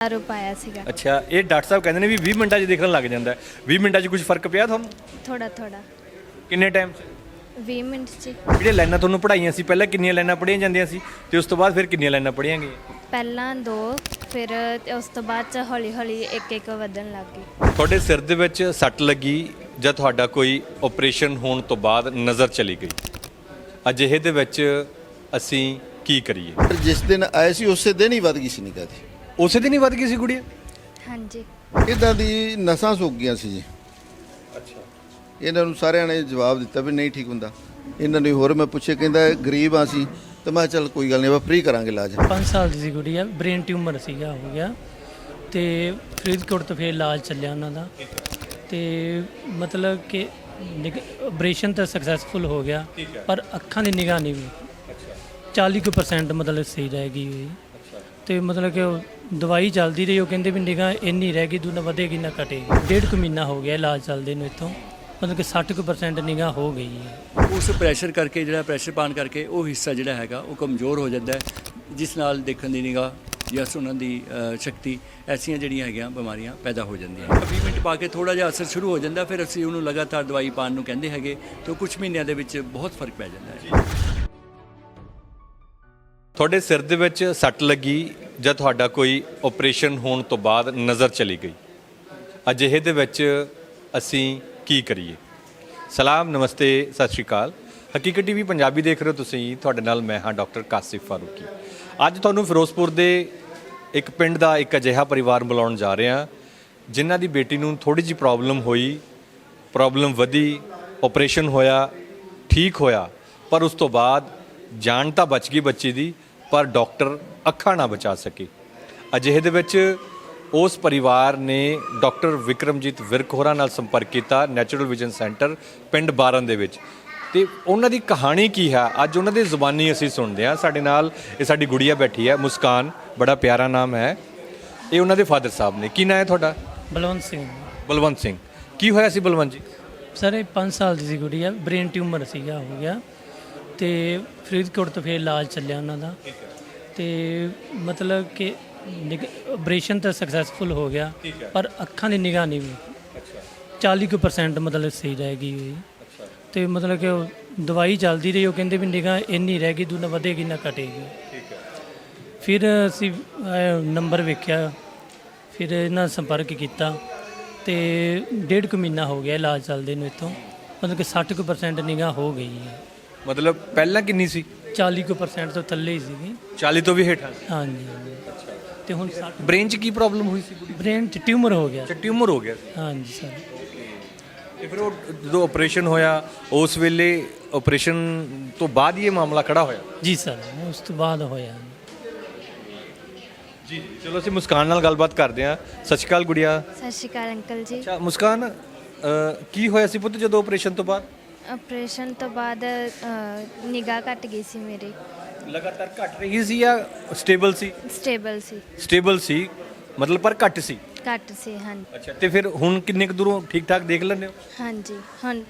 ਦਾਰੂ ਪਾਇਆ ਸੀਗਾ ਅੱਛਾ ਇਹ ਡਾਕਟਰ ਸਾਹਿਬ ਕਹਿੰਦੇ ਨੇ ਵੀ 20 ਮਿੰਟਾਂ 'ਚ ਦੇਖਣ ਲੱਗ ਜਾਂਦਾ ਹੈ 20 ਮਿੰਟਾਂ 'ਚ ਕੁਝ ਫ਼ਰਕ ਪਿਆ ਤੁਹਾਨੂੰ ਥੋੜਾ ਥੋੜਾ ਕਿੰਨੇ ਟਾਈਮ 'ਚ 20 ਮਿੰਟ ਚ ਜਿਹੜੀਆਂ ਲਾਈਨਾਂ ਤੁਹਾਨੂੰ ਪੜਾਈਆਂ ਸੀ ਪਹਿਲਾਂ ਕਿੰਨੀਆਂ ਲਾਈਨਾਂ ਪੜ੍ਹੀਆਂ ਜਾਂਦੀਆਂ ਸੀ ਤੇ ਉਸ ਤੋਂ ਬਾਅਦ ਫਿਰ ਕਿੰਨੀਆਂ ਲਾਈਨਾਂ ਪੜ੍ਹੀਆਂ ਗਈਆਂ ਪਹਿਲਾਂ ਦੋ ਫਿਰ ਉਸ ਤੋਂ ਬਾਅਦ ਚ ਹੌਲੀ ਹੌਲੀ ਇੱਕ ਇੱਕ ਵਧਣ ਲੱਗ ਗਈ ਤੁਹਾਡੇ ਸਿਰ ਦੇ ਵਿੱਚ ਸੱਟ ਲੱਗੀ ਜਾਂ ਤੁਹਾਡਾ ਕੋਈ ਆਪਰੇਸ਼ਨ ਹੋਣ ਤੋਂ ਬਾਅਦ ਨਜ਼ਰ ਚਲੀ ਗਈ ਅਜਿਹੇ ਦੇ ਵਿੱਚ ਅਸੀਂ ਕੀ ਕਰੀਏ ਜਿਸ ਦਿਨ ਆਏ ਸੀ ਉਸੇ ਦਿਨ ਹੀ ਵੱਧ ਗਈ ਸੀ ਨਿਗਾਹ ਦੀ ਉਸੇ ਦਿਨ ਹੀ ਵੱਧ ਗਈ ਸੀ ਗੁੜੀਆ? ਹਾਂਜੀ। ਇਦਾਂ ਦੀ ਨਸਾਂ ਸੁੱਕ ਗਈਆਂ ਸੀ ਜੀ। ਅੱਛਾ। ਇਹਨਾਂ ਨੂੰ ਸਾਰਿਆਂ ਨੇ ਜਵਾਬ ਦਿੱਤਾ ਵੀ ਨਹੀਂ ਠੀਕ ਹੁੰਦਾ। ਇਹਨਾਂ ਨੇ ਹੋਰ ਮੈਂ ਪੁੱਛੇ ਕਹਿੰਦਾ ਗਰੀਬ ਆ ਸੀ ਤੇ ਮੈਂ ਕਿਹਾ ਚੱਲ ਕੋਈ ਗੱਲ ਨਹੀਂ ਆਪਾਂ ਫ੍ਰੀ ਕਰਾਂਗੇ ਇਲਾਜ। 5 ਸਾਲ ਦੀ ਸੀ ਗੁੜੀਆ ਬ੍ਰੇਨ ਟਿਊਮਰ ਸੀਗਾ ਹੋ ਗਿਆ। ਤੇ ਫਰੀਦਕੋਟ ਤੋਂ ਫਿਰ ਇਲਾਜ ਚੱਲਿਆ ਉਹਨਾਂ ਦਾ। ਤੇ ਮਤਲਬ ਕਿ ਆਪਰੇਸ਼ਨ ਤਾਂ ਸਕਸੈਸਫੁਲ ਹੋ ਗਿਆ ਪਰ ਅੱਖਾਂ ਦੀ ਨਿਗਾਹ ਨਹੀਂ ਵੀ। 40% ਮਤਲਬ ਸਹੀ ਰਹਿ ਗਈ ਹੋਈ। ਤੇ ਮਤਲਬ ਕਿ ਉਹ ਦਵਾਈ ਚੱਲਦੀ ਰਹੀ, ਉਹ ਕਹਿੰਦੇ ਵੀ ਨਿਗਾਹ ਇੰਨੀ ਰਹਿ ਗਈ ਦੂ ਨਾ ਵਧੇਗੀ ਨਾ ਘਟੇਗੀ। ਡੇਢ ਕੁ ਮਹੀਨਾ ਹੋ ਗਿਆ ਇਲਾਜ ਚੱਲਦੇ ਨੂੰ ਇੱਥੋਂ। ਮਤਲਬ ਕਿ 60% ਨਿਗਾਹ ਹੋ ਗਈ ਹੈ। ਉਸ ਪ੍ਰੈਸ਼ਰ ਕਰਕੇ ਜਿਹੜਾ ਪ੍ਰੈਸ਼ਰ ਪਾਣ ਕਰਕੇ ਉਹ ਹਿੱਸਾ ਜਿਹੜਾ ਹੈਗਾ, ਉਹ ਕਮਜ਼ੋਰ ਹੋ ਜਾਂਦਾ ਹੈ, ਜਿਸ ਨਾਲ ਦੇਖਣ ਦੀ ਨਿਗਾਹ ਜਾਂ ਸੁਣਨ ਦੀ ਸ਼ਕਤੀ ਐਸੀਆਂ ਜਿਹੜੀਆਂ ਹੈਗੀਆਂ ਬਿਮਾਰੀਆਂ ਪੈਦਾ ਹੋ ਜਾਂਦੀਆਂ 20 ਮਿੰਟ ਪਾ ਕੇ ਥੋੜਾ ਜਿਹਾ ਅਸਰ ਸ਼ੁਰੂ ਹੋ ਜਾਂਦਾ, ਫਿਰ ਅਸੀਂ ਉਹਨੂੰ ਲਗਾਤਾਰ ਦਵਾਈ ਪਾਣ ਨੂੰ ਕਹਿੰਦੇ ਹੈਗੇ, ਤੇ ਕੁਝ ਮਹੀਨਿਆਂ ਦੇ ਵਿੱਚ ਬਹੁਤ ਫ਼ਰਕ ਪੈ ਜਾਂਦਾ ਹੈ। ਤੁਹਾਡੇ ਸਿਰ ਦੇ ਵਿੱਚ ਸੱਟ ਲੱਗੀ ਜਾਂ ਤੁਹਾਡਾ ਕੋਈ ਆਪਰੇਸ਼ਨ ਹੋਣ ਤੋਂ ਬਾਅਦ ਨਜ਼ਰ ਚਲੀ ਗਈ? ਅਜਿਹੇ ਦੇ ਵਿੱਚ ਅਸੀਂ ਕੀ ਕਰੀਏ? ਸਲਾਮ, ਨਮਸਤੇ, ਸਤਿ ਸ਼੍ਰੀ ਅਕਾਲ। ਹਕੀਕਤ ਟੀਵੀ ਪੰਜਾਬੀ ਦੇਖ ਰਹੇ ਹੋ ਤੁਸੀਂ। ਤੁਹਾਡੇ ਨਾਲ ਮੈਂ ਹਾਂ ਡਾਕਟਰ ਕਾਸਿਫ ਫਾਰੂਕੀ। ਅੱਜ ਤੁਹਾਨੂੰ ਫਿਰੋਜ਼ਪੁਰ ਦੇ ਇੱਕ ਪਿੰਡ ਦਾ ਇੱਕ ਅਜਿਹਾ ਪਰਿਵਾਰ ਬੁਲਾਉਣ ਜਾ ਰਹੇ ਹਾਂ, ਜਿਨ੍ਹਾਂ ਦੀ ਬੇਟੀ ਨੂੰ ਥੋੜੀ ਜਿਹੀ ਪ੍ਰੋਬਲਮ ਹੋਈ ਪ੍ਰੋਬਲਮ ਵਧੀ ਆਪਰੇਸ਼ਨ ਹੋਇਆ, ਠੀਕ ਹੋਇਆ, ਪਰ ਉਸ ਤੋਂ ਬਾਅਦ ਜਾਨ ਤਾਂ ਬਚ ਗਈ ਬੱਚੀ ਦੀ ਪਰ ਡਾਕਟਰ ਅੱਖਾਂ ਨਾ ਬਚਾ ਸਕੇ। ਅਜਿਹੇ ਦੇ ਵਿੱਚ ਉਸ ਪਰਿਵਾਰ ਨੇ ਡਾਕਟਰ ਵਿਕਰਮਜੀਤ ਵਿਰਕ ਹੋਰਾਂ ਨਾਲ ਸੰਪਰਕ ਕੀਤਾ ਨੈਚੁਰਲ ਵਿਜ਼ਨ ਸੈਂਟਰ ਪਿੰਡ ਬਾਰਨ ਦੇ ਵਿੱਚ। ਤੇ ਉਹਨਾਂ ਦੀ ਕਹਾਣੀ ਕੀ ਹੈ? ਅੱਜ ਉਹਨਾਂ ਦੀ ਜ਼ੁਬਾਨੀ ਅਸੀਂ ਸੁਣਦੇ ਹਾਂ। ਸਾਡੇ ਨਾਲ ਇਹ ਸਾਡੀ ਗੁੜੀਆ ਬੈਠੀ ਹੈ ਮੁਸਕਾਨ। ਬੜਾ ਪਿਆਰਾ ਨਾਮ ਹੈ। ਇਹ ਉਹਨਾਂ ਦੇ ਫਾਦਰ ਸਾਹਿਬ ਨੇ। ਕੀ ਨਾਂ ਹੈ ਤੁਹਾਡਾ? ਬਲਵੰਤ ਸਿੰਘ। ਬਲਵੰਤ ਸਿੰਘ। ਕੀ ਹੋਇਆ ਸੀ ਬਲਵੰਤ ਜੀ? ਸਰ ਇਹ 5 ਸਾਲ ਦੀ ਸੀ ਗੁੜੀਆ। ਬ੍ਰੇਨ ਟਿਊਮਰ ਸੀਗਾ ਹੋ ਗਿਆ। ਤੇ ਫਰੀਦਕੋਟ ਤੋਂ ਫਿਰ ਇਲਾਜ ਚੱਲਿਆ ਉਹਨਾਂ ਦਾ। ਤੇ ਮਤਲਬ ਕਿ ਆਪਰੇਸ਼ਨ ਤਾਂ ਸਕਸੈਸਫੁਲ ਹੋ ਗਿਆ ਪਰ ਅੱਖਾਂ ਦੀ ਨਿਗਾਹ ਨਹੀਂ ਵੀ 40% ਮਤਲਬ ਸਹੀ ਰਹਿ ਗਈ ਹੋਈ। ਤੇ ਮਤਲਬ ਕਿ ਉਹ ਦਵਾਈ ਚੱਲਦੀ ਰਹੀ ਉਹ ਕਹਿੰਦੇ ਵੀ ਨਿਗਾਹ ਇੰਨੀ ਰਹਿ ਗਈ ਦੂ ਨਾ ਵਧੇਗੀ ਨਾ ਘਟੇਗੀ। ਫਿਰ ਅਸੀਂ ਨੰਬਰ ਵੇਖਿਆ ਫਿਰ ਇਹਨਾਂ ਸੰਪਰਕ ਕੀਤਾ ਤੇ ਡੇਢ ਕੁ ਮਹੀਨਾ ਹੋ ਗਿਆ ਇਲਾਜ ਚੱਲਦੇ ਨੂੰ ਇੱਥੋਂ। ਮਤਲਬ ਕਿ 60% ਨਿਗਾਹ ਹੋ ਗਈ ਹੈ। ਮਤਲਬ ਪਹਿਲਾਂ ਕਿੰਨੀ ਸੀ? 40% ਤੋਂ ਥੱਲੇ ਹੀ ਸੀਗੀ। 40 ਤੋਂ ਵੀ ਹੇਠਾਂ ਹਾਂਜੀ ਹਾਂਜੀ। ਤੇ ਹੁਣ ਬ੍ਰੇਨ 'ਚ ਕੀ ਪ੍ਰੋਬਲਮ ਹੋਈ ਸੀ ਕੁੜੀ? ਬ੍ਰੇਨ ਚ ਟਿਊਮਰ ਹੋ ਗਿਆ। ਅੱਛਾ ਟਿਊਮਰ ਹੋ ਗਿਆ ਸੀ। ਹਾਂਜੀ ਸਰ। ਤੇ ਫਿਰ ਉਹ ਜਦੋਂ ਆਪਰੇਸ਼ਨ ਹੋਇਆ ਉਸ ਵੇਲੇ ਆਪਰੇਸ਼ਨ ਤੋਂ ਬਾਅਦ ਹੀ ਇਹ ਮਾਮਲਾ ਖੜਾ ਹੋਇਆ? ਜੀ ਸਰ ਉਸ ਤੋਂ ਬਾਅਦ ਹੋਇਆ। ਜੀ ਚਲੋ ਅਸੀਂ ਮੁਸਕਾਨ ਨਾਲ ਗੱਲਬਾਤ ਕਰਦੇ ਹਾਂ। ਸਤਿ ਸ਼੍ਰੀ ਅਕਾਲ ਗੁੜੀਆ। ਸਤਿ ਸ਼੍ਰੀ ਅਕਾਲ ਅੰਕਲ ਜੀ। ਅੱਛਾ ਮੁਸਕਾਨ ਕੀ ਹੋਇਆ ਸੀ ਪੁੱਤ ਜਦੋਂ ਆਪਰੇਸ਼ਨ ਤੋਂ ਬਾਅਦ? ਆਪਰੇਸ਼ਨ ਤੋਂ ਬਾਅਦ ਨਿਗਾਹ ਘਟ ਗਈ ਸੀ ਮੇਰੀ। ਲਗਾਤਾਰ ਘਟ ਰਹੀ ਸੀ ਜਾਂ ਸਟੇਬਲ ਸੀ? ਸਟੇਬਲ ਸੀ। ਸਟੇਬਲ ਸੀ ਮਤਲਬ ਪਰ ਘੱਟ ਸੀ? ਘਟ ਸੀ ਹਾਂਜੀ। ਅੱਛਾ ਤੇ ਫਿਰ ਹੁਣ ਕਿੰਨੇ ਕੁ ਦੂਰੋਂ ਠੀਕ ਠਾਕ ਦੇਖ ਲੈਂਦੇ ਹੋ? ਹਾਂਜੀ ਹੁਣ।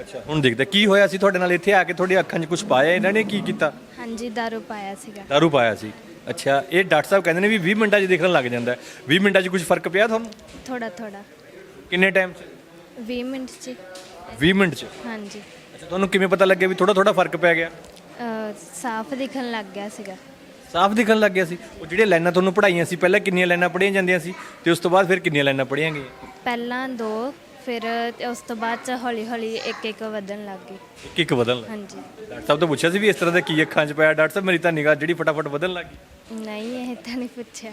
ਅੱਛਾ ਹੁਣ ਦੇਖਦੇ ਕੀ ਹੋਇਆ ਸੀ ਤੁਹਾਡੇ ਨਾਲ? ਇੱਥੇ ਆ ਕੇ ਤੁਹਾਡੀ ਅੱਖਾਂ 'ਚ ਕੁਝ ਪਾਇਆ ਇਹਨਾਂ ਨੇ? ਕੀ ਕੀਤਾ? ਹਾਂਜੀ ਦਾਰੂ ਪਾਇਆ ਸੀਗਾ। ਦਾਰੂ ਪਾਇਆ ਸੀ। ਅੱਛਾ ਇਹ ਡਾਕਟਰ ਸਾਹਿਬ ਕਹਿੰਦੇ ਨੇ ਵੀ 20 ਮਿੰਟਾਂ 'ਚ ਦੇਖਣ ਲੱਗ ਜਾਂਦਾ। ਹੈ 20 ਮਿੰਟਾਂ 'ਚ ਕੁਝ ਫ਼ਰਕ ਪਿਆ ਤੁਹਾਨੂੰ? ਥੋੜਾ ਥੋੜਾ ਕਿੰਨੇ ਟਾਈਮ 'ਚ? 20 ਮਿੰਟ ਚ। 20 ਮਿੰਟ 'ਚ। ਹਾਂਜੀ। ਅੱਛਾ ਤੁਹਾਨੂੰ ਕਿਵੇਂ ਪਤਾ ਲੱਗਿਆ ਵੀ ਥੋੜਾ ਥੋੜਾ ਫ਼ਰਕ ਪੈ ਗਿਆ? ਅਹ, ਸਾਫ਼ ਦਿਖਣ ਲੱਗ ਗਿਆ ਸੀਗਾ। ਸਾਫ਼ ਦਿਖਣ ਲੱਗ ਗਿਆ ਸੀ। ਉਹ ਜਿਹੜੀਆਂ ਲਾਈਨਾਂ ਤੁਹਾਨੂੰ ਪੜਾਈਆਂ ਸੀ ਪਹਿਲਾਂ ਕਿੰਨੀਆਂ ਲਾਈਨਾਂ ਪੜ੍ਹੀਆਂ ਜਾਂਦੀਆਂ ਸੀ ਤੇ ਉਸ ਤੋਂ ਬਾਅਦ ਫਿਰ ਕਿੰਨੀਆਂ ਲਾਈਨਾਂ ਪੜ੍ਹੀਆਂ ਗਈਆਂ? ਪਹਿਲਾਂ ਦੋ ਫਿਰ ਉਸ ਤੋਂ ਬਾਅਦ ਚ ਹੌਲੀ ਹੌਲੀ ਇੱਕ ਇੱਕ ਵਧਣ ਲੱਗ ਗਈ। ਇੱਕ ਇੱਕ ਵਧਣ ਲੱਗ ਹਾਂਜੀ। ਡਾਕਟਰ ਸਾਹਿਬ ਤੋਂ ਪੁੱਛਿਆ ਸੀ ਵੀ ਇਸ ਤਰ੍ਹਾਂ ਦਾ ਕੀ ਅੱਖਾਂ 'ਚ ਪਿਆ? ਡਾਕਟਰ ਸਾਹਿਬ ਮੇਰੀ ਤਾਂ ਨਿਗਾਹ ਜਿਹੜੀ ਫਟਾਫਟ ਵਧਣ ਲੱਗ ਗਈ। ਨਹੀਂ ਇਹ ਤਾਂ ਨਹੀਂ ਪੁੱਛਿਆ।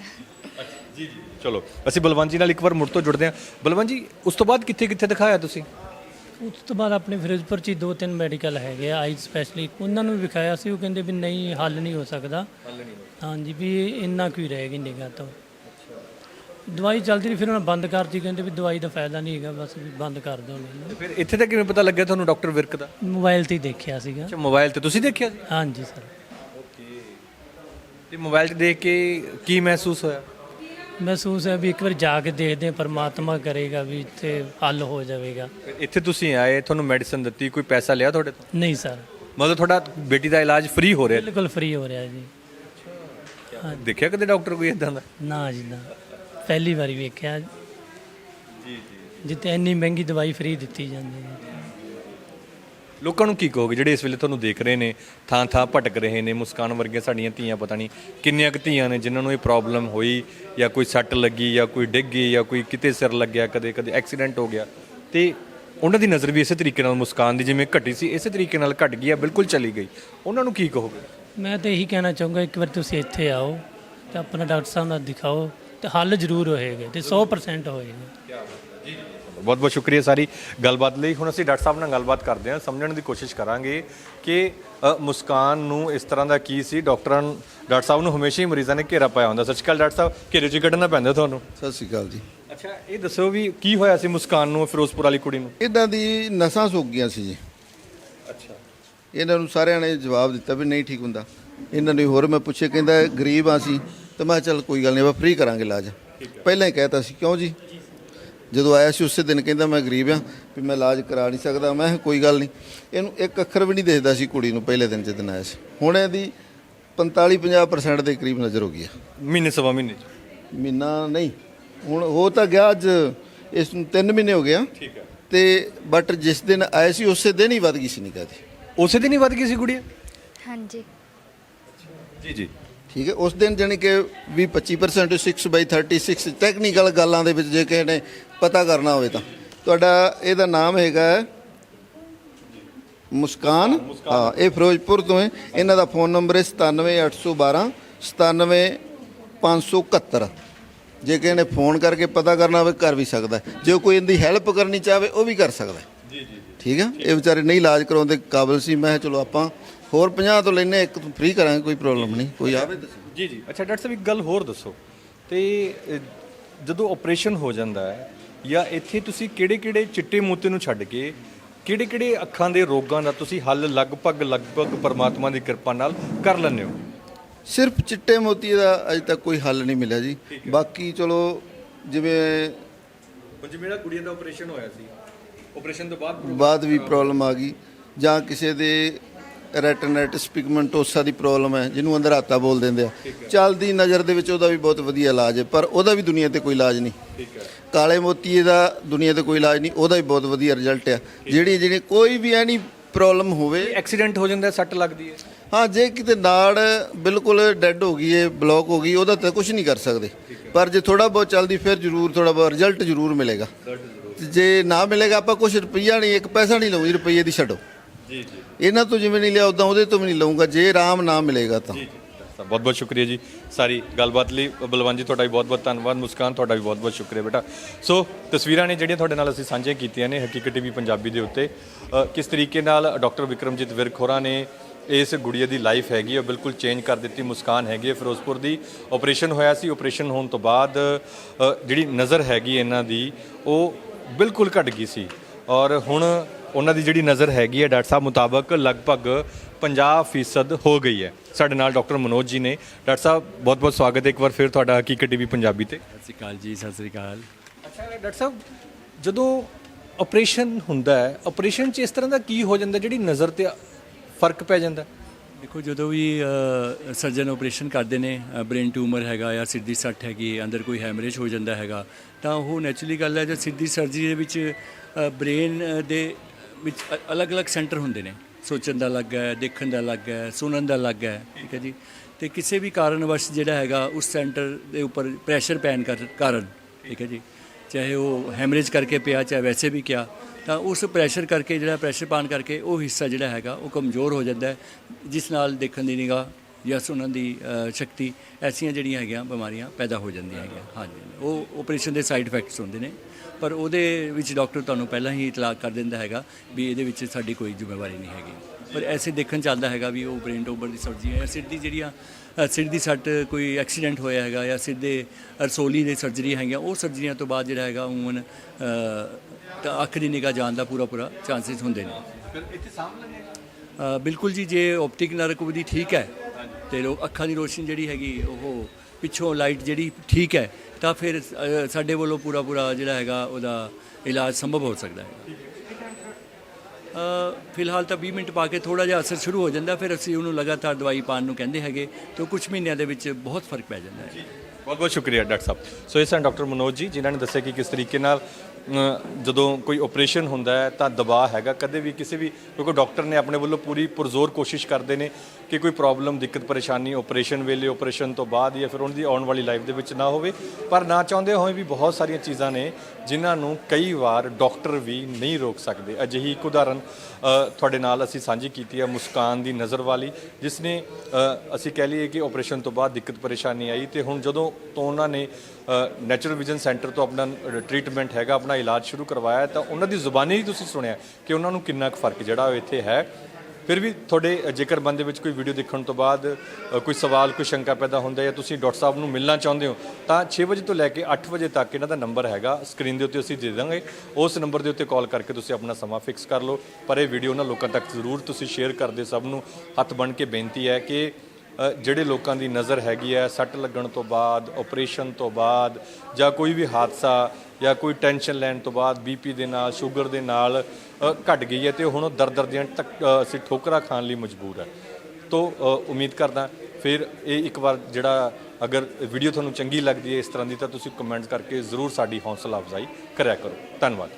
ਜੀ ਜੀ। ਚਲੋ ਅਸੀਂ ਬਲਵੰਤ ਜੀ ਨਾਲ ਇੱਕ ਵਾਰ ਮੁੜ ਤੋਂ ਜੁੜਦੇ ਹਾਂ। ਬਲਵੰਤ ਜੀ ਉਸ ਤੋਂ ਬਾਅਦ ਕਿੱਥੇ ਕਿੱਥੇ ਦਿਖਾਇਆ ਤੁਸੀਂ? ਉਸ ਤੋਂ ਬਾਅਦ ਆਪਣੇ ਫਿਰੋਜ਼ਪੁਰ ਚ ਹੀ ਦੋ ਤਿੰਨ ਮੈਡੀਕਲ ਹੈਗੇ ਆ ਆਈ ਸਪੈਸ਼ਲੀ ਉਹਨਾਂ ਨੂੰ ਵੀ ਵਿਖਾਇਆ ਸੀ ਉਹ ਕਹਿੰਦੇ ਵੀ ਨਹੀਂ ਹੱਲ ਨਹੀਂ ਹੋ ਸਕਦਾ। ਹਾਂਜੀ ਵੀ ਇੰਨਾ ਕੁ ਹੀ ਰਹੇਗੀ ਨਿਗਾਹ ਤੋਂ। ਦਵਾਈ ਚੱਲਦੀ ਰਹੀ ਫਿਰ ਉਹਨਾਂ ਬੰਦ ਕਰਤੀ ਕਹਿੰਦੇ ਵੀ ਦਵਾਈ ਦਾ ਫਾਇਦਾ ਨਹੀਂ ਹੈਗਾ ਬਸ ਵੀ ਬੰਦ ਕਰ ਦਿਓ ਫਿਰ ਇੱਥੇ ਤਾਂ ਕਿਵੇਂ ਪਤਾ ਲੱਗਿਆ ਤੁਹਾਨੂੰ ਡਾਕਟਰ ਵਿਰਕ ਦਾ? ਮੋਬਾਈਲ ਤੇ ਹੀ ਦੇਖਿਆ ਸੀਗਾ। ਅੱਛਾ ਮੋਬਾਈਲ ਤੇ ਤੁਸੀਂ ਦੇਖਿਆ ਸੀ? ਹਾਂਜੀ ਸਰ। ਤੇ ਮੋਬਾਈਲ ਤੇ ਦੇਖ ਕੇ ਕੀ ਮਹਿਸੂਸ ਹੋਇਆ? ਮਹਿਸੂਸ ਹੈ ਵੀ ਇੱਕ ਵਾਰ ਜਾ ਕੇ ਦੇਖਦੇ ਹਾਂ ਪਰਮਾਤਮਾ ਕਰੇਗਾ ਵੀ ਇੱਥੇ ਹੱਲ ਹੋ ਜਾਵੇਗਾ। ਇੱਥੇ ਤੁਸੀਂ ਆਏ ਤੁਹਾਨੂੰ ਮੈਡੀਸਨ ਦਿੱਤੀ ਕੋਈ ਪੈਸਾ ਲਿਆ ਤੁਹਾਡੇ ਤੋਂ? ਨਹੀਂ ਸਰ। ਮਤਲਬ ਤੁਹਾਡਾ ਬੇਟੀ ਦਾ ਇਲਾਜ ਫ੍ਰੀ ਹੋ ਰਿਹਾ? ਬਿਲਕੁਲ ਫ੍ਰੀ ਹੋ ਰਿਹਾ ਜੀ। ਦੇਖਿਆ ਕਦੇ ਡਾਕਟਰ ਕੋਈ ਇਦਾਂ ਦਾ? ਨਾ ਜੀ ਨਾ। ਪਹਿਲੀ ਵਾਰੀ ਵੇਖਿਆ। ਜੀ ਜੀ। ਜਿੱਤੇ ਇੰਨੀ ਮਹਿੰਗੀ ਦਵਾਈ ਫ੍ਰੀ ਦਿੱਤੀ ਜਾਂਦੀ ਹੈ। ਲੋਕਾਂ ਨੂੰ ਕੀ ਕਹੋਗੇ? ਜਿਹੜੇ ਇਸ ਵੇਲੇ ਤੁਹਾਨੂੰ ਦੇਖ ਰਹੇ ਨੇ ਥਾਂ ਥਾਂ ਭਟਕ ਰਹੇ ਨੇ ਮੁਸਕਾਨ ਵਰਗੀਆਂ ਸਾਡੀਆਂ ਧੀਆਂ ਪਤਾ ਨਹੀਂ ਕਿੰਨੀਆਂ ਕੁ ਧੀਆਂ ਨੇ ਜਿਨ੍ਹਾਂ ਨੂੰ ਇਹ ਪ੍ਰੋਬਲਮ ਹੋਈ ਜਾਂ ਕੋਈ ਸੱਟ ਲੱਗੀ ਜਾਂ ਕੋਈ ਡਿੱਗ ਗਈ ਜਾਂ ਕੋਈ ਕਿਤੇ ਸਿਰ ਲੱਗਿਆ ਕਦੇ ਕਦੇ ਐਕਸੀਡੈਂਟ ਹੋ ਗਿਆ। ਤੇ ਉਹਨਾਂ ਦੀ ਨਜ਼ਰ ਵੀ ਇਸੇ ਤਰੀਕੇ ਨਾਲ ਮੁਸਕਾਨ ਦੀ ਜਿਵੇਂ ਘਟੀ ਸੀ ਇਸੇ ਤਰੀਕੇ ਨਾਲ ਘਟ ਗਈ ਆ ਬਿਲਕੁਲ ਚਲੀ ਗਈ। ਉਹਨਾਂ ਨੂੰ ਕੀ ਕਹੋਗੇ? ਮੈਂ ਤਾਂ ਇਹੀ ਕਹਿਣਾ ਚਾਹੂੰਗਾ ਇੱਕ ਵਾਰ ਤੁਸੀਂ ਇੱਥੇ ਆਓ ਤੇ ਆਪਣਾ ਡਾਕਟਰ ਸਾਹਿਬ ਨਾਲ ਦਿਖਾਓ ਤੇ ਹੱਲ ਜ਼ਰੂਰ ਹੋਏਗਾ ਤੇ 100% ਹੋਏਗਾ। ਬਹੁਤ ਬਹੁਤ ਸ਼ੁਕਰੀਆ ਸਾਰੀ ਗੱਲਬਾਤ ਲਈ। ਹੁਣ ਅਸੀਂ ਡਾਕਟਰ ਸਾਹਿਬ ਨਾਲ ਗੱਲਬਾਤ ਕਰਦੇ ਹਾਂ। ਸਮਝਣ ਦੀ ਕੋਸ਼ਿਸ਼ ਕਰਾਂਗੇ ਕਿ ਮੁਸਕਾਨ ਨੂੰ ਇਸ ਤਰ੍ਹਾਂ ਦਾ ਕੀ ਸੀ? ਡਾਕਟਰਾਂ ਡਾਕਟਰ ਸਾਹਿਬ ਨੂੰ ਹਮੇਸ਼ਾ ਹੀ ਮਰੀਜ਼ਾਂ ਨੇ ਘੇਰਾ ਪਾਇਆ ਹੁੰਦਾ। ਸਤਿ ਸ਼੍ਰੀ ਅਕਾਲ ਡਾਕਟਰ ਸਾਹਿਬ। ਘੇਰੇ 'ਚ ਕੱਢਣਾ ਪੈਂਦਾ ਤੁਹਾਨੂੰ? ਸਤਿ ਸ਼੍ਰੀ ਅਕਾਲ ਜੀ। ਅੱਛਾ ਇਹ ਦੱਸੋ ਵੀ ਕੀ ਹੋਇਆ ਸੀ ਮੁਸਕਾਨ ਨੂੰ ਫਿਰੋਜ਼ਪੁਰ ਵਾਲੀ ਕੁੜੀ ਨੂੰ? ਇਹਨਾਂ ਦੀ ਨਸਾਂ ਸੁੱਕ ਗਈਆਂ ਸੀ ਜੀ। ਅੱਛਾ। ਇਹਨਾਂ ਨੂੰ ਸਾਰਿਆਂ ਨੇ ਜਵਾਬ ਦਿੱਤਾ ਵੀ ਨਹੀਂ ਠੀਕ ਹੁੰਦਾ। ਇਹਨਾਂ ਨੇ ਹੋਰ ਮੈਂ ਪੁੱਛੇ ਕਹਿੰਦਾ ਗਰੀਬ ਆ ਸੀ ਤੇ ਮੈਂ ਚੱਲ ਕੋਈ ਗੱਲ ਨਹੀਂ ਆਪਾਂ ਫ੍ਰੀ ਕਰਾਂਗੇ ਇਲਾਜ। ਪਹਿਲਾਂ ਹੀ ਕਹਿਤਾ ਸੀ ਕਿਉਂ ਜੀ? ਜਦੋਂ ਆਇਆ ਸੀ ਉਸੇ ਦਿਨ ਕਹਿੰਦਾ ਮੈਂ ਗਰੀਬ ਆ ਵੀ ਮੈਂ ਇਲਾਜ ਕਰਾ ਨਹੀਂ ਸਕਦਾ। ਮੈਂ ਕਿਹਾ ਕੋਈ ਗੱਲ ਨਹੀਂ। ਇਹਨੂੰ ਇੱਕ ਅੱਖਰ ਵੀ ਨਹੀਂ ਦਿਖਦਾ ਸੀ ਕੁੜੀ ਨੂੰ ਪਹਿਲੇ ਦਿਨ ਜਦੋਂ ਆਇਆ ਸੀ। ਹੁਣ ਇਹਦੀ 45 50% ਦੇ ਕਰੀਬ ਨਜ਼ਰ ਹੋ ਗਈ ਆ। ਮਹੀਨੇ ਸਵਾ ਮਹੀਨੇ 'ਚ? ਮਹੀਨਾ ਨਹੀਂ। ਹੁਣ ਹੋ ਤਾਂ ਗਿਆ ਅੱਜ ਇਸ ਨੂੰ 3 ਮਹੀਨੇ ਹੋ ਗਿਆ ਠੀਕ ਹੈ ਤੇ ਬਟ ਜਿਸ ਦਿਨ ਆਏ ਸੀ ਉਸੇ ਦਿਨ ਹੀ ਵੱਧ ਗਈ ਸੀ ਨਿਕਾ ਦੀ। ਉਸੇ ਦਿਨ ਹੀ ਵੱਧ ਗਈ ਸੀ ਗੁੜੀਆ ਹਾਂਜੀ। ਜੀ ਜੀ। ਠੀਕ ਹੈ ਉਸ ਦਿਨ ਜਾਣੀ ਕਿ ਵੀ 25% 6 ਬਾਈ 36 ਟੈਕਨੀਕਲ ਗੱਲਾਂ ਦੇ ਵਿੱਚ ਜੇ ਕਿਸੇ ਨੇ ਪਤਾ ਕਰਨਾ ਹੋਵੇ ਤਾਂ। ਤੁਹਾਡਾ ਇਹਦਾ ਨਾਮ ਹੈਗਾ ਮੁਸਕਾਨ। ਹਾਂ ਇਹ ਫਿਰੋਜ਼ਪੁਰ ਤੋਂ ਹੈ। ਇਹਨਾਂ ਦਾ ਫੋਨ ਨੰਬਰ ਹੈ 97812 97571 ਜੇ ਕਿਸੇ ਨੇ ਫੋਨ ਕਰਕੇ ਪਤਾ ਕਰਨਾ ਹੋਵੇ ਕਰ ਵੀ ਸਕਦਾ। ਜੇ ਕੋਈ ਇਹਦੀ ਹੈਲਪ ਕਰਨੀ ਚਾਹਵੇ ਉਹ ਵੀ ਕਰ ਸਕਦਾ ਜੀ ਜੀ ਠੀਕ ਹੈ? ਇਹ ਵਿਚਾਰੇ ਨਹੀਂ ਇਲਾਜ ਕਰਾਉਂਦੇ ਕਾਬਲ ਸੀ। ਮੈਂ ਚਲੋ ਆਪਾਂ ਹੋਰ 50 ਤੋਂ ਲੈਨੇ ਇੱਕ ਤੋਂ ਫ੍ਰੀ ਕਰਾਂਗੇ ਕੋਈ ਪ੍ਰੋਬਲਮ ਨਹੀਂ। ਕੋਈ ਆਵੇ ਜੀ ਜੀ। ਅੱਛਾ ਡਾਕਟਰ ਸਾਹਿਬ ਇੱਕ ਗੱਲ ਹੋਰ ਦੱਸੋ। ਤੇ ਜਦੋਂ ਆਪਰੇਸ਼ਨ ਹੋ ਜਾਂਦਾ ਹੈ ਜਾਂ ਇੱਥੇ ਤੁਸੀਂ ਕਿਹੜੇ-ਕਿਹੜੇ ਚਿੱਟੇ ਮੋਤੀ ਨੂੰ ਛੱਡ ਕੇ ਕਿਹੜੇ-ਕਿਹੜੇ ਅੱਖਾਂ ਦੇ ਰੋਗਾਂ ਦਾ ਤੁਸੀਂ ਹੱਲ ਲਗਭਗ ਲਗਭਗ ਪਰਮਾਤਮਾ ਦੀ ਕਿਰਪਾ ਨਾਲ ਕਰ ਲੈਂਦੇ ਹੋ? ਸਿਰਫ ਚਿੱਟੇ ਮੋਤੀ ਦਾ ਅਜੇ ਤੱਕ ਕੋਈ ਹੱਲ ਨਹੀਂ ਮਿਲਿਆ ਜੀ। ਬਾਕੀ ਚਲੋ ਜਿਵੇਂ ਜਿਵੇਂ ਜਿਹੜਾ ਕੁੜੀਆਂ ਦਾ ਆਪਰੇਸ਼ਨ ਹੋਇਆ ਸੀ ਆਪਰੇਸ਼ਨ ਤੋਂ ਬਾਅਦ ਬਾਅਦ ਵੀ ਪ੍ਰੋਬਲਮ ਆ ਗਈ। ਜਾਂ ਕਿਸੇ ਦੇ ਰੈਟਿਨਾਈਟਿਸ ਪਿਗਮੈਂਟੋਸਾ ਦੀ ਪ੍ਰੋਬਲਮ ਹੈ ਜਿਹਨੂੰ ਅੰਧਰਾਤਾ ਬੋਲ ਦਿੰਦੇ ਆ। ਚੱਲਦੀ ਨਜ਼ਰ ਦੇ ਵਿੱਚ ਉਹਦਾ ਵੀ ਬਹੁਤ ਵਧੀਆ ਇਲਾਜ ਹੈ ਪਰ ਉਹਦਾ ਵੀ ਦੁਨੀਆ ਤੇ ਕੋਈ ਇਲਾਜ ਨਹੀਂ। ਠੀਕ ਹੈ। ਕਾਲੇ ਮੋਤੀ ਦਾ ਦੁਨੀਆ ਤੇ ਕੋਈ ਇਲਾਜ ਨਹੀਂ ਉਹਦਾ ਵੀ ਬਹੁਤ ਵਧੀਆ ਰਿਜ਼ਲਟ ਆ। ਜਿਹੜੀ ਜਿਹੜੀ ਕੋਈ ਵੀ ਐਨੀ ਪ੍ਰੋਬਲਮ ਹੋਵੇ ਐਕਸੀਡੈਂਟ ਹੋ ਜਾਂਦਾ ਸੱਟ ਲੱਗਦੀ ਹੈ। ਹਾਂ ਜੇ ਕਿਤੇ ਨਾੜ ਬਿਲਕੁਲ ਡੈੱਡ ਹੋ ਗਈ ਹੈ ਬਲੌਕ ਹੋ ਗਈ ਉਹਦਾ ਤਾਂ ਕੁਝ ਨਹੀਂ ਕਰ ਸਕਦੇ। ਪਰ ਜੇ ਥੋੜਾ ਬਹੁਤ ਚੱਲਦੀ ਫਿਰ ਜ਼ਰੂਰ ਥੋੜਾ ਬਹੁਤ ਰਿਜ਼ਲਟ ਜ਼ਰੂਰ ਮਿਲੇਗਾ। ਜੇ ਨਾ ਮਿਲੇਗਾ ਆਪਾਂ ਕੁਝ ਰੁਪਈਆ ਨਹੀਂ ਇੱਕ ਪੈਸਾ ਨਹੀਂ ਲਵਾਂਗੇ ਰੁਪਈਏ ਦੀ ਛੱਡੋ। ਜੀ ਜੀ। ਇਹਨਾਂ ਤੋਂ ਜਿਵੇਂ ਨਹੀਂ ਲਿਆ ਉਦਾਂ ਉਹਦੇ ਤੋਂ ਵੀ ਨਹੀਂ ਲਵਾਂਗਾ ਜੇ ਆਰਾਮ ਨਾ ਮਿਲੇਗਾ ਤਾਂ। ਬਹੁਤ ਬਹੁਤ ਸ਼ੁਕਰੀਆ ਜੀ। ਸਾਰੀ ਗੱਲਬਾਤ ਲਈ ਬਲਵੰਤ ਜੀ, ਤੁਹਾਡਾ ਵੀ ਬਹੁਤ ਬਹੁਤ ਧੰਨਵਾਦ। ਮੁਸਕਾਨ, ਤੁਹਾਡਾ ਵੀ ਬਹੁਤ ਬਹੁਤ ਸ਼ੁਕਰੀਆ ਬੇਟਾ। ਸੋ ਤਸਵੀਰਾਂ ਨੇ ਜਿਹੜੀਆਂ ਤੁਹਾਡੇ ਨਾਲ ਅਸੀਂ ਸਾਂਝੀਆਂ ਕੀਤੀਆਂ ਨੇ ਹਕੀਕਤ ਟੀਵੀ ਪੰਜਾਬੀ ਦੇ ਉੱਤੇ। ਕਿਸ ਤਰੀਕੇ ਨਾਲ ਡਾਕਟਰ ਵਿਕਰਮਜੀਤ ਵਿਰਖੋਰਾ ਨੇ ਇਸ ਗੁੜੀਆ ਦੀ ਲਾਈਫ ਹੈਗੀ ਉਹ ਬਿਲਕੁਲ ਚੇਂਜ ਕਰ ਦਿੱਤੀ। ਮੁਸਕਾਨ ਹੈਗੀ ਹੈ ਫਿਰੋਜ਼ਪੁਰ ਦੀ। ਆਪਰੇਸ਼ਨ ਹੋਇਆ ਸੀ। ਆਪਰੇਸ਼ਨ ਹੋਣ ਤੋਂ ਬਾਅਦ ਜਿਹੜੀ ਨਜ਼ਰ ਹੈਗੀ ਇਹਨਾਂ ਦੀ, ਉਹ ਬਿਲਕੁਲ ਘਟ ਗਈ ਸੀ। ਔਰ ਹੁਣ ਉਹਨਾਂ ਦੀ ਜਿਹੜੀ ਨਜ਼ਰ ਹੈਗੀ ਹੈ, ਡਾਕਟਰ ਸਾਹਿਬ ਮੁਤਾਬਕ ਲਗਭਗ 50% ਹੋ ਗਈ ਹੈ। ਸਾਡੇ ਨਾਲ ਡਾਕਟਰ ਮਨੋਜ ਜੀ ਨੇ। ਡਾਕਟਰ ਸਾਹਿਬ ਬਹੁਤ ਬਹੁਤ ਸਵਾਗਤ ਹੈ। ਇੱਕ ਵਾਰ ਫਿਰ ਤੁਹਾਡਾ ਹਕੀਕਤ ਟੀਵੀ ਪੰਜਾਬੀ ਤੇ। ਸਤਿ ਸ਼੍ਰੀ ਅਕਾਲ ਜੀ ਸਤਿ ਸ਼੍ਰੀ ਅਕਾਲ। ਅੱਛਾ ਡਾਕਟਰ ਸਾਹਿਬ ਜਦੋਂ ਆਪਰੇਸ਼ਨ ਹੁੰਦਾ ਹੈ ਆਪਰੇਸ਼ਨ 'ਚ ਇਸ ਤਰ੍ਹਾਂ ਦਾ ਕੀ ਹੋ ਜਾਂਦਾ ਜਿਹੜੀ ਨਜ਼ਰ ਤੇ ਫ਼ਰਕ ਪੈ ਜਾਂਦਾ ਦੇਖੋ ਜਦੋਂ ਵੀ ਸਰਜਨ ਆਪਰੇਸ਼ਨ ਕਰਦੇ ਨੇ ਬ੍ਰੇਨ ਟਿਊਮਰ ਹੈਗਾ ਜਾਂ ਦੀ ਸੱਟ ਹੈਗੀ ਅੰਦਰ ਕੋਈ ਹੈਮਰੇਜ ਹੋ ਜਾਂਦਾ ਹੈਗਾ ਤਾਂ ਉਹ ਨੈਚੁਰਲੀ ਗੱਲ ਹੈ ਜੇ ਦੀ ਸਰਜਰੀ ਦੇ ਵਿੱਚ ਬ੍ਰੇਨ ਦੇ ਵਿੱਚ ਅਲੱਗ-ਅਲੱਗ ਸੈਂਟਰ ਹੁੰਦੇ ਨੇ। ਸੋਚਣ ਦਾ ਅਲੱਗ ਹੈ ਦੇਖਣ ਦਾ ਅਲੱਗ ਹੈ ਸੁਣਨ ਦਾ ਅਲੱਗ ਹੈ ਠੀਕ ਹੈ ਜੀ। ਤੇ ਕਿਸੇ ਵੀ ਕਾਰਨਵਸ਼ ਜਿਹੜਾ ਹੈਗਾ, ਉਸ ਸੈਂਟਰ ਦੇ ਉੱਪਰ ਪ੍ਰੈਸ਼ਰ ਪੈਣ ਕਰ- ਕਾਰਨ, ਠੀਕ ਹੈ ਜੀ। ਚਾਹੇ ਉਹ ਹੈਮਰੇਜ ਕਰਕੇ ਪਿਆ, ਚਾਹੇ ਵੈਸੇ ਵੀ ਕਿਆ, ਤਾਂ ਉਸ ਪ੍ਰੈਸ਼ਰ ਕਰਕੇ ਜਿਹੜਾ ਪ੍ਰੈਸ਼ਰ ਪਾਣ ਕਰਕੇ ਉਹ ਹਿੱਸਾ ਜਿਹੜਾ ਹੈਗਾ, ਉਹ ਕਮਜ਼ੋਰ ਹੋ ਜਾਂਦਾ ਜਿਸ ਨਾਲ ਦੇਖਣ ਦੀ ਨਿਗਾਹ ਜਾਂ ਸੁਣਨ ਦੀ ਸ਼ਕਤੀ ਐਸੀਆਂ ਜਿਹੜੀਆਂ ਹੈਗੀਆਂ ਬਿਮਾਰੀਆਂ ਪੈਦਾ ਹੋ ਜਾਂਦੀਆਂ ਹੈਗੀਆਂ। ਹਾਂਜੀ ਉਹ ਆਪਰੇਸ਼ਨ ਦੇ ਸਾਈਡ ਇਫੈਕਟਸ ਹੁੰਦੇ ਨੇ। ਪਰ ਉਹਦੇ ਵਿੱਚ ਡਾਕਟਰ ਤੁਹਾਨੂੰ ਪਹਿਲਾਂ ਹੀ ਇਤਲਾਹ ਕਰ ਦਿੰਦਾ ਹੈਗਾ ਵੀ ਇਹਦੇ ਵਿੱਚ ਸਾਡੀ ਕੋਈ ਜ਼ਿੰਮੇਵਾਰੀ ਨਹੀਂ ਹੈਗੀ। ਪਰ ਐਸੇ ਦੇਖਣ ਚੱਲਦਾ ਹੈਗਾ ਵੀ ਉਹ ਬ੍ਰੇਨ ਟਿਊਮਰ ਦੀ ਸਰਜਰੀ ਹੈ ਸਿਰ ਦੀ ਜਿਹੜੀਆਂ ਸਿਰ ਦੀ ਸੱਟ ਕੋਈ ਐਕਸੀਡੈਂਟ ਹੋਇਆ ਹੈਗਾ ਜਾਂ ਸਿਰ ਦੇ ਰਸੋਲੀ ਦੇ ਸਰਜਰੀ ਹੈਗੀਆਂ ਉਹ ਸਰਜਰੀਆਂ ਤੋਂ ਬਾਅਦ ਜਿਹੜਾ ਹੈਗਾ ਉਮਨ ਤਾਂ ਅੱਖ ਦੀ ਨਿਗਾਹ ਜਾਣ ਦਾ ਪੂਰਾ ਪੂਰਾ ਚਾਂਸਸ ਹੁੰਦੇ ਨੇ। ਫਿਰ ਇੱਥੇ ਸਾਹਮਣੇ ਅ, ਬਿਲਕੁਲ ਜੀ ਜੇ ਆਪਟਿਕ ਨਰਕ ਉਹਦੀ ਠੀਕ ਹੈ ਤੇ ਲੋ ਅੱਖਾਂ ਦੀ ਰੋਸ਼ਨੀ ਜਿਹੜੀ ਹੈਗੀ ਉਹ ਪਿੱਛੋਂ ਲਾਈਟ ਜਿਹੜੀ ਠੀਕ ਹੈ ਤਾਂ ਫਿਰ ਅ, ਸਾਡੇ ਵੱਲੋਂ ਪੂਰਾ ਪੂਰਾ ਜਿਹੜਾ ਹੈਗਾ ਉਹਦਾ ਇਲਾਜ ਸੰਭਵ ਹੋ ਸਕਦਾ ਹੈ ਅ, ਫਿਲਹਾਲ ਤਾਂ 20 ਮਿੰਟ ਪਾ ਕੇ ਥੋੜਾ ਜਿਹਾ ਅਸਰ ਸ਼ੁਰੂ ਹੋ ਜਾਂਦਾ ਫਿਰ ਅਸੀਂ ਉਹਨੂੰ ਲਗਾਤਾਰ ਦਵਾਈ ਪਾਉਣ ਨੂੰ ਕਹਿੰਦੇ ਹੈਗੇ ਤੇ ਕੁਝ ਮਹੀਨਿਆਂ ਦੇ ਵਿੱਚ ਬਹੁਤ ਫ਼ਰਕ ਪੈ ਜਾਂਦਾ ਹੈ। ਬਹੁਤ ਬਹੁਤ ਸ਼ੁਕਰੀਆ ਡਾਕਟਰ ਸਾਹਿਬ। ਸੋ ਇਹ ਸਨ ਡਾਕਟਰ ਮਨੋਜ ਜੀ ਜਿਨ੍ਹਾਂ ਨੇ ਦੱਸਿਆ ਕਿ ਕਿਸ ਤਰੀਕੇ ਨਾਲ ਜਦੋਂ ਕੋਈ ਆਪਰੇਸ਼ਨ ਹੁੰਦਾ ਹੈ, ਤਾਂ ਦਬਾਅ ਹੈਗਾ। ਕਦੇ ਵੀ ਕਿਸੇ ਵੀ, ਕਿਉਂਕਿ ਡਾਕਟਰ ਨੇ ਆਪਣੇ ਵੱਲੋਂ ਪੂਰੀ ਪੁਰਜ਼ੋਰ ਕੋਸ਼ਿਸ਼ ਕਰਦੇ ਨੇ ਕਿ ਕੋਈ ਪ੍ਰੋਬਲਮ ਦਿੱਕਤ, ਪਰੇਸ਼ਾਨੀ ਆਪਰੇਸ਼ਨ ਵੇਲੇ ਆਪਰੇਸ਼ਨ ਤੋਂ ਬਾਅਦ ਜਾਂ ਫਿਰ ਉਹਨਾਂ ਦੀ ਆਉਣ ਵਾਲੀ ਲਾਈਫ ਦੇ ਵਿੱਚ ਨਾ ਹੋਵੇ। ਪਰ ਨਾ ਚਾਹੁੰਦੇ ਹੋਏ ਵੀ ਬਹੁਤ ਸਾਰੀਆਂ ਚੀਜ਼ਾਂ ਨੇ ਜਿਨ੍ਹਾਂ ਨੂੰ ਕਈ ਵਾਰ ਡਾਕਟਰ ਵੀ ਨਹੀਂ ਰੋਕ ਸਕਦੇ। ਅਜਿਹੀ ਇੱਕ ਉਦਾਹਰਨ ਤੁਹਾਡੇ ਨਾਲ ਅਸੀਂ ਸਾਂਝੀ ਕੀਤੀ ਹੈ ਮੁਸਕਾਨ ਦੀ ਨਜ਼ਰ ਵਾਲੀ, ਜਿਸ ਨੇ ਅਸੀਂ ਕਹਿ ਲਈਏ ਕਿ ਆਪਰੇਸ਼ਨ ਤੋਂ ਬਾਅਦ ਦਿੱਕਤ ਪਰੇਸ਼ਾਨੀ ਆਈ ਤੇ ਹੁਣ ਜਦੋਂ ਤੋਂ ਉਹਨਾਂ ਨੇ ਨੈਚੁਰਲ ਵਿਜ਼ਨ ਸੈਂਟਰ ਤੋਂ ਆਪਣਾ ਟ੍ਰੀਟਮੈਂਟ ਹੈਗਾ, ਆਪਣਾ ਇਲਾਜ ਸ਼ੁਰੂ ਕਰਵਾਇਆ, ਤਾਂ ਉਹਨਾਂ ਦੀ ਜ਼ੁਬਾਨੀ ਹੀ ਤੁਸੀਂ ਸੁਣਿਆ ਕਿ ਉਹਨਾਂ ਨੂੰ ਕਿੰਨਾ ਕੁ ਫ਼ਰਕ ਜਿਹੜਾ ਉਹ ਇੱਥੇ ਹੈ। ਫਿਰ ਵੀ ਤੁਹਾਡੇ ਜੇਕਰ ਬੰਦੇ ਵਿੱਚ ਕੋਈ ਵੀਡੀਓ ਦੇਖਣ ਤੋਂ ਬਾਅਦ ਕੋਈ ਸਵਾਲ, ਕੋਈ ਸ਼ੰਕਾ ਪੈਦਾ ਹੁੰਦਾ ਜਾਂ ਤੁਸੀਂ ਡਾਕਟਰ ਸਾਹਿਬ ਨੂੰ ਮਿਲਣਾ ਚਾਹੁੰਦੇ ਹੋ, ਤਾਂ 6 ਵਜੇ ਤੋਂ ਲੈ ਕੇ 8 ਵਜੇ ਤੱਕ ਇਹਨਾਂ ਦਾ ਨੰਬਰ ਹੈਗਾ। ਸਕਰੀਨ ਦੇ ਉੱਤੇ ਅਸੀਂ ਦੇ ਦਾਂਗੇ। ਉਸ ਨੰਬਰ ਦੇ ਉੱਤੇ ਕਾਲ ਕਰਕੇ ਤੁਸੀਂ ਆਪਣਾ ਸਮਾਂ ਫਿਕਸ ਕਰ ਲਓ। ਪਰ ਇਹ ਵੀਡੀਓ ਉਹਨਾਂ ਲੋਕਾਂ ਤੱਕ ਜ਼ਰੂਰ ਤੁਸੀਂ ਸ਼ੇਅਰ ਕਰਦੇ ਸਭ ਨੂੰ ਹੱਥ ਬਣ ਕੇ ਬੇਨਤੀ ਹੈ ਕਿ ਜਿਹੜੇ ਲੋਕਾਂ ਦੀ ਨਜ਼ਰ ਹੈਗੀ ਹੈ, ਸੱਟ ਲੱਗਣ ਤੋਂ ਬਾਅਦ ਆਪਰੇਸ਼ਨ ਤੋਂ ਬਾਅਦ ਜਾਂ ਕੋਈ ਵੀ ਹਾਦਸਾ ਜਾਂ ਕੋਈ ਟੈਨਸ਼ਨ ਲੈਣ ਤੋਂ ਬਾਅਦ ਬੀਪੀ ਦੇ ਨਾਲ ਸ਼ੂਗਰ ਦੇ ਨਾਲ ਘਟ ਗਈ ਹੈ ਤੇ ਹੁਣ ਉਹ ਦਰ ਦਰ ਦੀਆਂ ਅਸੀਂ ਠੋਕਰਾਂ ਖਾਣ ਲਈ ਮਜਬੂਰ ਹੈ। ਤੋ ਉਮੀਦ ਕਰਦਾ, ਫਿਰ ਇਹ ਇੱਕ ਵਾਰ ਜਿਹੜਾ ਅਗਰ ਵੀਡੀਓ ਤੁਹਾਨੂੰ ਚੰਗੀ ਲੱਗਦੀ ਹੈ ਇਸ ਤਰ੍ਹਾਂ ਦੀ, ਤਾਂ ਤੁਸੀਂ ਕਮੈਂਟ ਕਰਕੇ ਜ਼ਰੂਰ ਸਾਡੀ ਹੌਸਲਾ ਅਫਜ਼ਾਈ ਕਰਿਆ ਕਰੋ। ਧੰਨਵਾਦ।